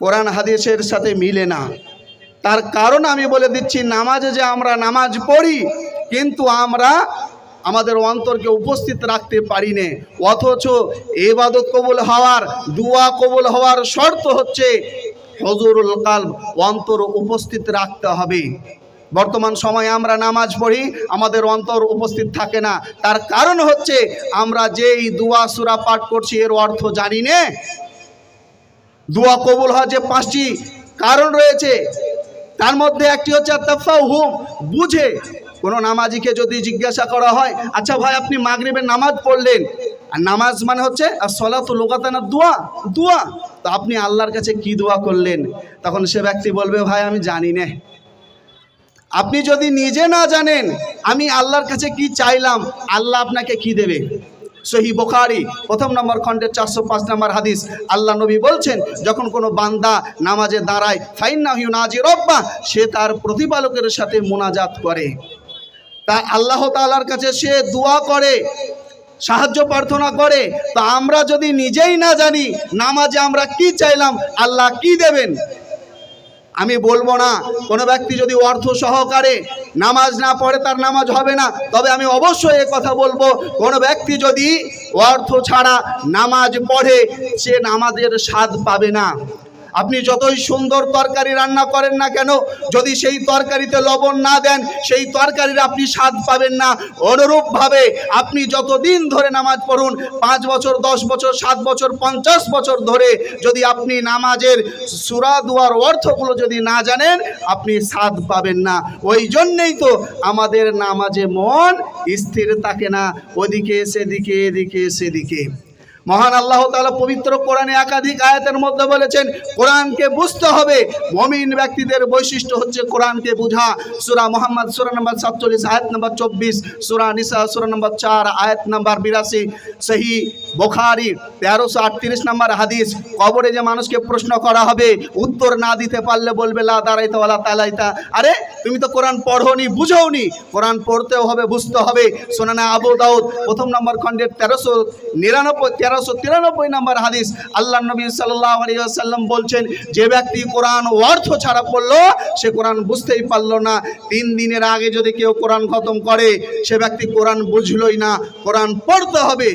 কোরআন হাদিসের সাথে মিলে না। তার কারণ আমি বলে দিচ্ছি, নামাজে যে আমরা নামাজ পড়ি, কিন্তু আমরা আমাদের অন্তরকে উপস্থিত রাখতে পারি না। অথচ এবাদত কবুল হওয়ার, দুয়া কবুল হওয়ার শর্ত হচ্ছে হজুরুল কাল অন্তর উপস্থিত রাখতে হবে। বর্তমান সময়ে আমরা নামাজ পড়ি, আমাদের অন্তর উপস্থিত থাকে না। তার কারণ হচ্ছে আমরা যেই দুয়া সুরা পাঠ করছি, এর অর্থ জানি না? দোয়া কবুল হওয়ার যে পাঁচটি কারণ রয়েছে, তার মধ্যে একটি হচ্ছে হুম বুঝে কোনো নামাজিকে যদি জিজ্ঞাসা করা হয় আচ্ছা ভাই আপনি মাগরিবের নামাজ পড়লেন, আর নামাজ মানে হচ্ছে আর সলা তো লোকাতানা দোয়া দোয়া, তো আপনি আল্লাহর কাছে কি দোয়া করলেন? তখন সে ব্যক্তি বলবে, ভাই, আমি জানি না। আপনি যদি নিজে না জানেন, আমি আল্লাহর কাছে কি চাইলাম, আল্লাহ আপনাকে কি দেবে? সহি বোখারি, প্রথম নম্বর খণ্ডের চারশো পাঁচ নম্বর হাদিস। আল্লাহ নবী বলছেন, যখন কোনো বান্দা নামাজে দাঁড়ায় ফাইন্না হিউ নাজি রব্বা, সে তার প্রতিপালকের সাথে মোনাজাত করে। তা আল্লাহ তালার কাছে সে দোয়া করে, সাহায্য প্রার্থনা করে। তো আমরা যদি নিজেই না জানি, নামাজে আমরা কি চাইলাম, আল্লাহ কি দেবেন? আমি বলব না, কোনো ব্যক্তি যদি অর্থ সহকারে নামাজ না পড়ে তার নামাজ হবে না। তবে আমি অবশ্যই এ কথা বলব, কোনো ব্যক্তি যদি অর্থ ছাড়া নামাজ পড়ে, সে নামাজের স্বাদ পাবে না। আপনি যতই সুন্দর তরকারি রান্না করেন না কেন, যদি সেই তরকারিতে লবণ না দেন, সেই তরকারির আপনি স্বাদ পাবেন না। অনুরূপভাবে আপনি যতদিন ধরে নামাজ পড়ুন, পাঁচ বছর, দশ বছর, সাত বছর, পঞ্চাশ বছর ধরে যদি আপনি নামাজের সুরা, দুয়ার, অর্থগুলো যদি না জানেন, আপনি স্বাদ পাবেন না। ওই জন্যেই তো আমাদের নামাজে মন স্থির থাকে না। ওদিকে, সেদিকে, এদিকে, সেদিকে। মহান আল্লাহ তাআলা পবিত্র কোরআনে একাধিক আয়াতের মধ্যে বলেছেন, কোরআনকে বুঝতে হবে। মমিন ব্যক্তিদের বৈশিষ্ট্য হচ্ছে কোরআনকে বুঝা। সুরা মোহাম্মদ, সূরা নম্বর সাতচল্লিশ, আয়াত নম্বর চব্বিশ, সূরা নিসা, সূরা নম্বর চার, আয়াত নম্বর বিরাশি। সহি বোখারি তেরোশো আটত্রিশ নম্বর হাদিস, কবরে যে মানুষকে প্রশ্ন করা হবে, উত্তর না দিতে পারলে বলবে, লা দাঁড়াইতে ওলা তালাইতা। আরে, তুমি তো কোরআন পড়োনি বুঝোনি কোরআন পড়তেও হবে, বুঝতে হবে। শোনানা আবু দাউদ প্রথম নম্বর খণ্ডের তেরোশো নিরানব্বই তেরোশো তিরানব্বই নম্বর হাদিস। আল্লাহ নবী সাল্লাহ আলিয়াল্লাম বলছেন, যে ব্যক্তি কোরআন অর্থ ছাড়া পড়ল, সে কোরআন বুঝতেই পারল না। তিন দিনের আগে যদি কেউ কোরআন খতম করে, সে ব্যক্তি কোরআন বুঝলই না। কোরআন পড়তে হবে।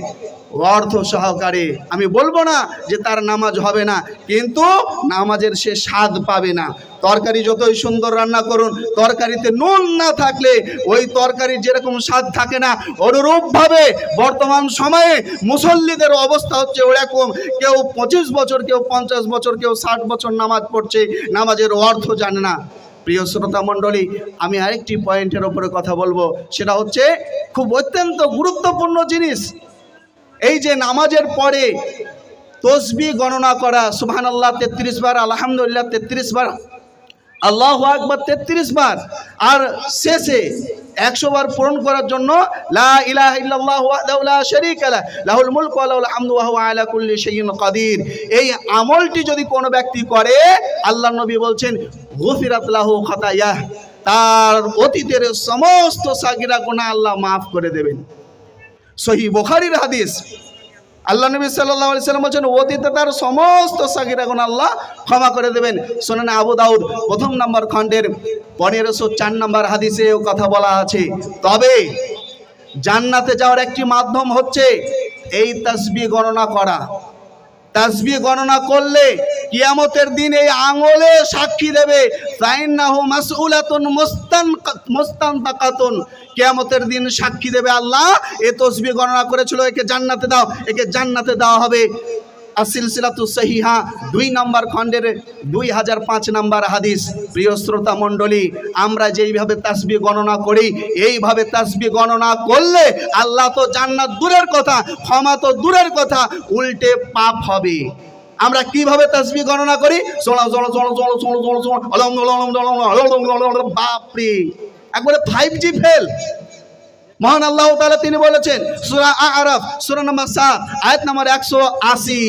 অর্থ সহকারে। আমি বলব না যে তার নামাজ হবে না, কিন্তু নামাজের সে স্বাদ পাবে না। তরকারি যতই সুন্দর রান্না করুন, তরকারিতে নুন না থাকলে ওই তরকারির যেরকম স্বাদ থাকে না, অনুরূপভাবে বর্তমান সময়ে মুসল্লিদের অবস্থা হচ্ছে ওরকম। কেউ পঁচিশ বছর, কেউ পঞ্চাশ বছর, কেউ ষাট বছর নামাজ পড়ছে, নামাজের অর্থ জানে না। প্রিয় শ্রোতা মণ্ডলী, আমি আরেকটি পয়েন্টের ওপরে কথা বলব। সেটা হচ্ছে খুব অত্যন্ত গুরুত্বপূর্ণ জিনিস। এই যে নামাজের পরে তসবি গণনা করা সুবহান আল্লাহ তেত্রিশ বার, আলহামদুলিল্লাহ, তেত্রিশ বার, আল্লাহ আকবর, তেত্রিশ বার, আর শেষে একশো বার পূরণ করার জন্য লাহুল এই আমলটি যদি কোনো ব্যক্তি করে, আল্লাহ নবী বলছেন লাহু তার অতীতের সমস্ত সাগিরা গুনাহ আল্লাহ মাফ করে দেবেন। সহি বোখারির হাদিস। আল্লাহ নবী সাল্লাহ আলি সাল্লাম বলছেন, অতীতে তার সমস্ত সাকিরা গুণ আল্লাহ ক্ষমা করে দেবেন। শোনেন আবু দাউদ, প্রথম নম্বর খণ্ডের পনেরোশো চার নম্বর হাদিসেও কথা বলা আছে। তবে জান্নাতে যাওয়ার একটি মাধ্যম হচ্ছে এই তসবি গণনা করা। তাসবি গণনা করলে কিয়ামতের দিন এই আঙুলে সাক্ষী দেবে। ফাইন্নাহু কিয়ামতের দিন সাক্ষী দেবে আল্লাহ। এ তসবি গণনা করেছিল, একে জান্নাতে দাও, একে জান্নাতে দেওয়া হবে। আর সিলসিলাতু সহিহা দুই নম্বর খণ্ডের দুই হাজার পাঁচ নম্বর হাদিস প্রিয় শ্রোতা মণ্ডলী আমরা যেইভাবে তাসবি গণনা করি এইভাবে তাসবি গণনা করলে আল্লাহ তো জান্নাত দূরের কথা ক্ষমা তো দূরের কথা উল্টে পাপ হবে আমরা কীভাবে তাসবি গণনা করি চলো চলো চলো চলো চলো চলো চলো বাপরে একবারে ফাইভ জি ফেল মহান আল্লাহ তাআলা তিনি বলেছেন, সূরা আরাফ, সূরা নম্বর 7 আয়াত নম্বর 180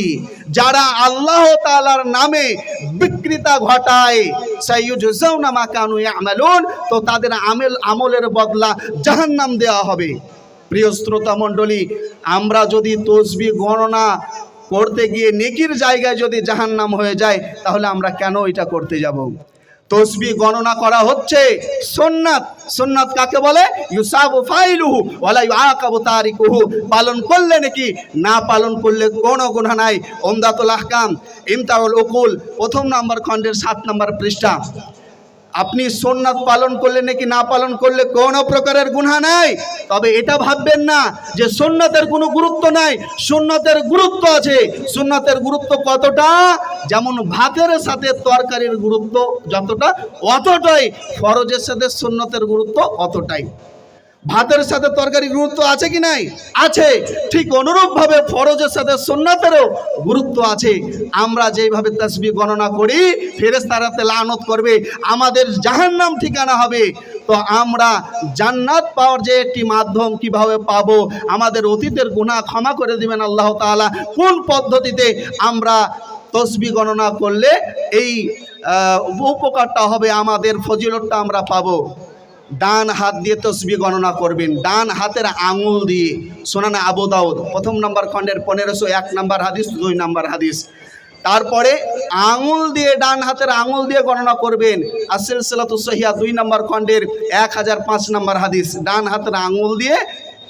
যারা আল্লাহ তালার নামে বিকৃতা ঘটায় তো তাদের আমেল, আমলের বদলা জাহান্নাম দেওয়া হবে। প্রিয় শ্রোতা মণ্ডলী, আমরা যদি তসবি গণনা করতে গিয়ে নেকির জায়গায় যদি জাহান্নাম হয়ে যায়, তাহলে আমরা কেন এটা করতে যাব? তসবি গণনা করা হচ্ছে। সোননাথ সোননাথ কাকে বলে? ইউসাবু ফাইলুহু ওয়ালা ইউআকাবু তারিকুহু। পালন করলে নাকি? না পালন করলে কোনো গুনাহ নাই। ওমদাতুল আহকাম ইমতাউল উকুল, প্রথম নম্বর খণ্ডের সাত নম্বর পৃষ্ঠা। আপনি সোননাথ পালন করলে নাকি না পালন করলে কোনো প্রকারের গুণা নাই? তবে এটা ভাববেন না যে সোননাথের কোনো গুরুত্ব নাই। সোননাথের গুরুত্ব আছে। সোননাথের গুরুত্ব কতটা? যেমন ভাতের সাথে তরকারির গুরুত্ব যতটা, অতটাই। ফরজের সাথে সোননাথের গুরুত্ব অতটাই। ভাতের সাথে তরকারি গুরুত্ব আছে কি নাই? আছে। ঠিক অনুরূপভাবে ফরজের সাথে সোননাথেরও গুরুত্ব আছে। আমরা যেভাবে তসবি গণনা করি ফেরেস্তারাতে লানত করবে, আমাদের জাহান্নাম ঠিকানা হবে। তো আমরা জান্নাত পাওয়ার যে একটি মাধ্যম কীভাবে পাবো, আমাদের অতীতের গুনাহ ক্ষমা করে দিবেন আল্লাহ তাআলা। কোন পদ্ধতিতে আমরা তসবি গণনা করলে এই উপকারটা হবে, আমাদের ফজিলতটা আমরা পাবো? ডান হাত দিয়ে তসবি গণনা করবেন, ডান হাতের আঙুল দিয়ে। সোনানা আবু দাউদ, প্রথম নম্বর খণ্ডের পনেরোশো এক নম্বর হাদিস, দুই নম্বর হাদিস। তারপরে আঙুল দিয়ে, ডান হাতের আঙুল দিয়ে গণনা করবেন। আসিল সালাতুসহিয়া দুই নম্বর খণ্ডের এক হাজার পাঁচ নম্বর হাদিস, ডান হাতের আঙুল দিয়ে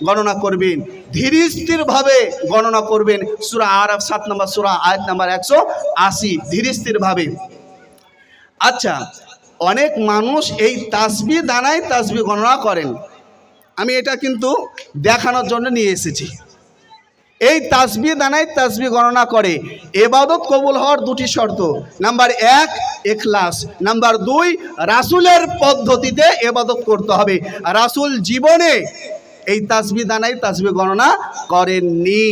গণনা করবেন। ধীর স্থিরভাবে গণনা করবেন। সুরা আরব সাত নম্বর, সুরা আয়াত নম্বর একশো আশি, ধীর স্থিরভাবে। আচ্ছা অনেক মানুষ এই তাসবি দানায় তাসবি গণনা করেন। আমি এটা কিন্তু দেখানোর জন্য নিয়ে এসেছি। এই তাসবি দানায় তাসবি গণনা করে। এবাদত কবুল হওয়ার দুটি শর্ত। নাম্বার এক, এখলাস। নাম্বার দুই, রাসুলের পদ্ধতিতে এবাদত করতে হবে। রাসুল জীবনে এই তাসবি দানায় তাসবি গণনা করেননি।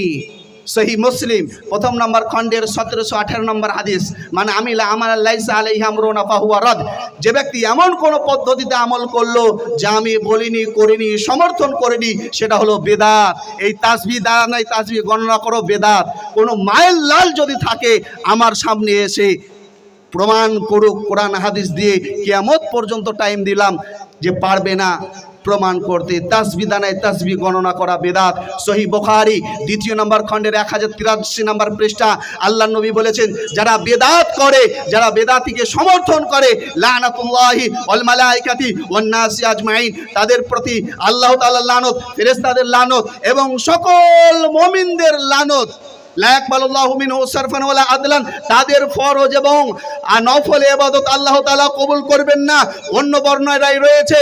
সহি মুসলিম। প্রথম নম্বর খণ্ডের সতেরোশো আঠেরো নম্বর হাদিস মানে আমিলা আমার লাইসা আলাই আমরোনা ফাহুয়া রদ। যে ব্যক্তি এমন কোনো পদ্ধতিতে আমল করল যা আমি বলিনি, করিনি, সমর্থন করিনি, সেটা হলো বেদাত। এই তাসবি দানাই তাসবি গণনা করো, বেদাত। কোনো মায়ের লাল যদি থাকে, আমার সামনে এসে প্রমাণ করুক কোরআন হাদিস দিয়ে, কিয়ামত পর্যন্ত টাইম দিলাম যে পারবে না। প্রমাণ করতে, তাসবি দানায় তাসবি গণনা করা বেদাত। সহি বোখারি, দ্বিতীয় নম্বর খণ্ডের এক হাজার তিরাশি নম্বর পৃষ্ঠা আল্লাহ নবী বলেছেন, যারা বেদাত করে, যারা বেদাতিকে সমর্থন করে, লানাতুল্লাহি ওয়াল মালাইকাতি ওয়ান নাসি আজমাইন, তাদের প্রতি আল্লাহ তাআলার লানত, ফেরেশতাদের লানত এবং সকল মুমিনদের লানত আদলান। তাদের ফরজ এবং নফল এবাদত আল্লাহ তাআলা কবুল করবেন না। অন্য বর্ণনায় রয়েছে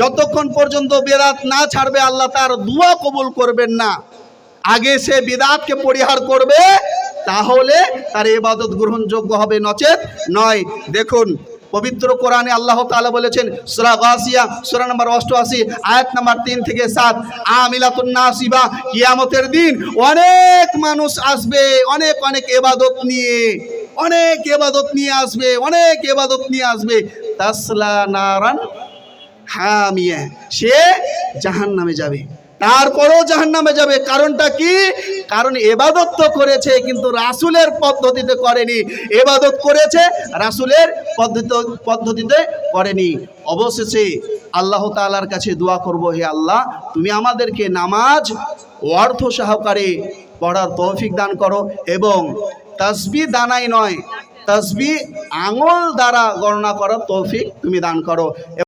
যতক্ষণ পর্যন্ত বেদাত না ছাড়বে, আল্লাহ তার দুয়া কবুল করবেন না। আগে সে বিদাতকে পরিহার করবে, তাহলে তার এবাদত গ্রহণযোগ্য হবে নচেত নয়। দেখুন পবিত্র কোরআনে আল্লাহ তাআলা বলেছেন, সূরা গাসিয়া, সূরা নম্বর 88 আয়াত নম্বর তিন থেকে 7 আমিলাতুন নাসিবা, কিয়ামতের দিন অনেক মানুষ আসবে, অনেক অনেক এবাদত নিয়ে, অনেক এবাদত নিয়ে আসবে, অনেক এবাদত নিয়ে আসবে। তাসলা নারান হামিয়া, সে জাহান্নামে যাবে। তারপরেও জাহান্নামে যাবে। কারণটা কি? কারণ এবাদত তো করেছে, কিন্তু রাসুলের পদ্ধতিতে করেনি। এবাদত করেছে, রাসুলের পদ্ধতি পদ্ধতিতে করেনি। অবশেষে আল্লাহ তাআলার কাছে দোয়া করব, হে আল্লাহ, তুমি আমাদেরকে নামাজ অর্থ সহকারে পড়ার তৌফিক দান করো এবং তসবি দানাই নয়, তসবি আঙুল দ্বারা গণনা করার তৌফিক তুমি দান করো।